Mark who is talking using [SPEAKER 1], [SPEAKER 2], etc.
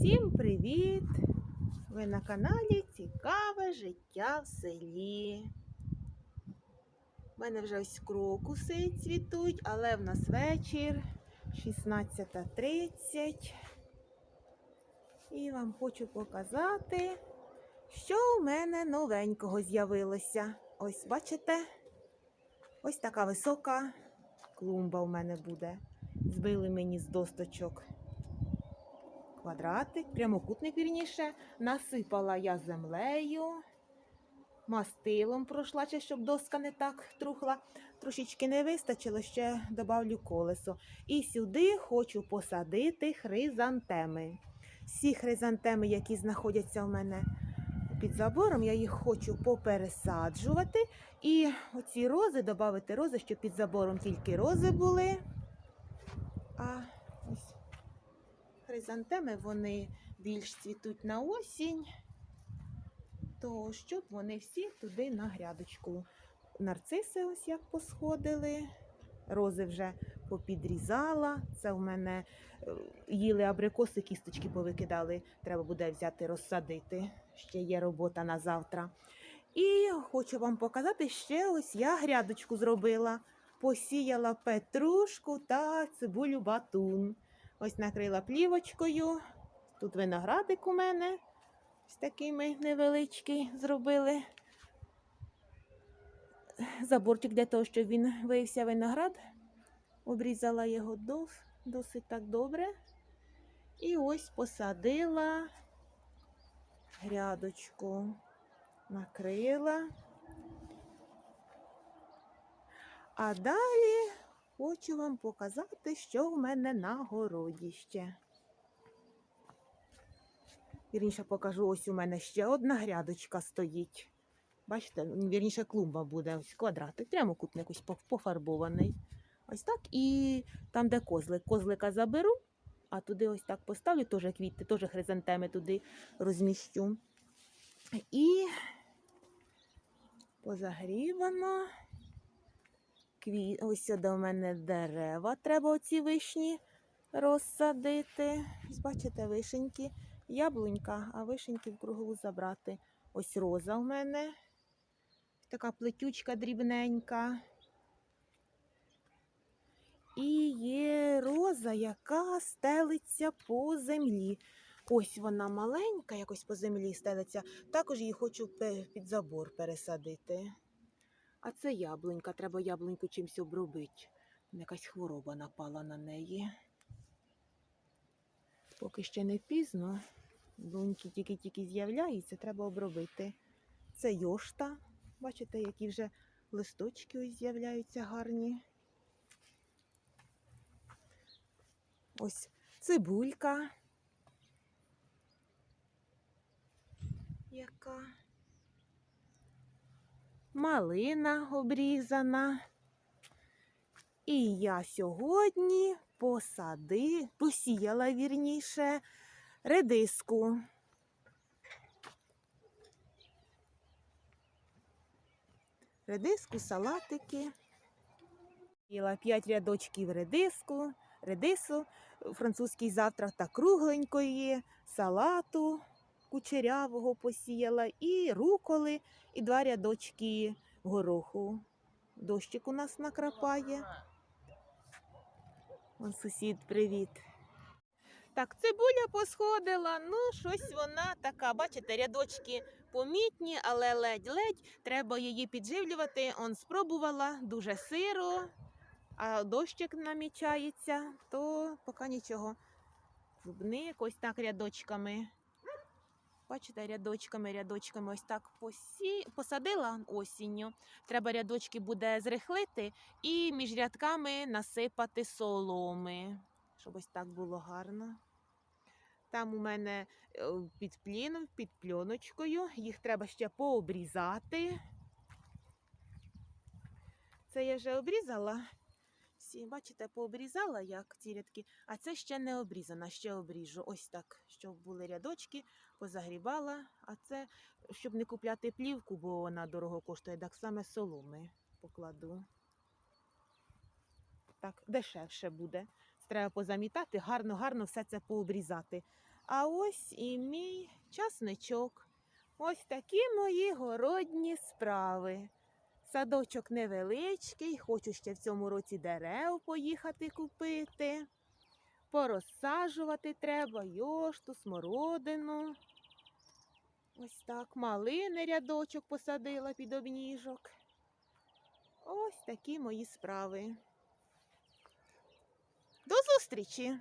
[SPEAKER 1] Всім привіт! Ви на каналі Цікаве життя в селі. У мене вже ось крокуси цвітуть, але в нас вечір 16.30. І вам хочу показати, що у мене новенького з'явилося. Ось бачите? Ось така висока клумба у мене буде. Збили мені з досточок квадратик, прямокутник вірніше. Насипала я землею, мастилом пройшла, щоб доска не так трухла. Трошечки не вистачило, ще добавлю колесо. І сюди хочу посадити хризантеми. Всі хризантеми, які знаходяться у мене під забором, я їх хочу попересаджувати. І оці рози, додати рози, щоб під забором тільки рози були. А хризантеми вони більш цвітуть на осінь, то щоб вони всі туди на грядочку. Нарциси ось як посходили, рози вже попідрізала. Це в мене е, їли абрикоси, кісточки повикидали. Треба буде взяти розсадити. Ще є робота на завтра. І хочу вам показати ще ось я грядочку зробила. Посіяла петрушку та цибулю батун. Ось накрила плівочкою. Тут виноградик у мене. Ось такий ми невеличкий зробили. Заборчик для того, щоб він виявся виноград. Обрізала його дос, досить так добре. І ось посадила грядочку, накрила. А далі хочу вам показати, що в мене на городі ще. Вірніше покажу, ось у мене ще одна грядочка стоїть. Бачите, вірніше клумба буде, ось квадратик, прямокутник ось пофарбований. Ось так. І там, де козлик. Козлика заберу, а туди ось так поставлю, теж квіти, теж хризантеми туди розміщу. І позагрівано. Кві... Ось у мене дерева. Треба оці вишні розсадити. Ось бачите, вишеньки, яблунька, а вишеньки в кругову забрати. Ось роза у мене. Така плетючка дрібненька. І є роза, яка стелиться по землі. Ось вона маленька, якось по землі стелиться. Також її хочу під забор пересадити. А це яблунька, треба яблуньку чимось обробити. Якась хвороба напала на неї. Поки ще не пізно. Бруньки тільки-тільки з'являються, треба обробити. Це йошта. Бачите, які вже листочки ось з'являються гарні. Ось цибулька. Яка малина обрізана. І я сьогодні посади, посіяла вірніше редиску. Редиску, салатики. Їла 5 рядочків редиску, редису, французький завтрак та кругленької, салату кучерявого посіяла, і руколи, і два рядочки гороху. Дощик у нас накрапає. Вон сусід, привіт. Так, цибуля посходила, ну щось вона така, бачите, рядочки помітні, але ледь-ледь. Треба її підживлювати. Он спробувала, дуже сиро, а дощик намічається, то поки нічого. Клубник ось так рядочками. Бачите, рядочками, рядочками ось так посі... посадила осінню. Треба рядочки буде зрихлити і між рядками насипати соломи, щоб ось так було гарно. Там у мене е, під пліном, під пльоночкою. Їх треба ще пообрізати. Це я вже обрізала. Всі, бачите, пообрізала як ці рядки, а це ще не обрізана, ще обріжу. Ось так, щоб були рядочки, позагрібала. А це, щоб не купляти плівку, бо вона дорого коштує, так саме соломи покладу. Так, дешевше буде. Треба позамітати, гарно-гарно все це пообрізати. А ось і мій часничок. Ось такі мої городні справи. Садочок невеличкий, хочу ще в цьому році дерев поїхати купити. Порозсаджувати треба йошту, смородину. Ось так малини рядочок посадила під обніжок. Ось такі мої справи. До зустрічі!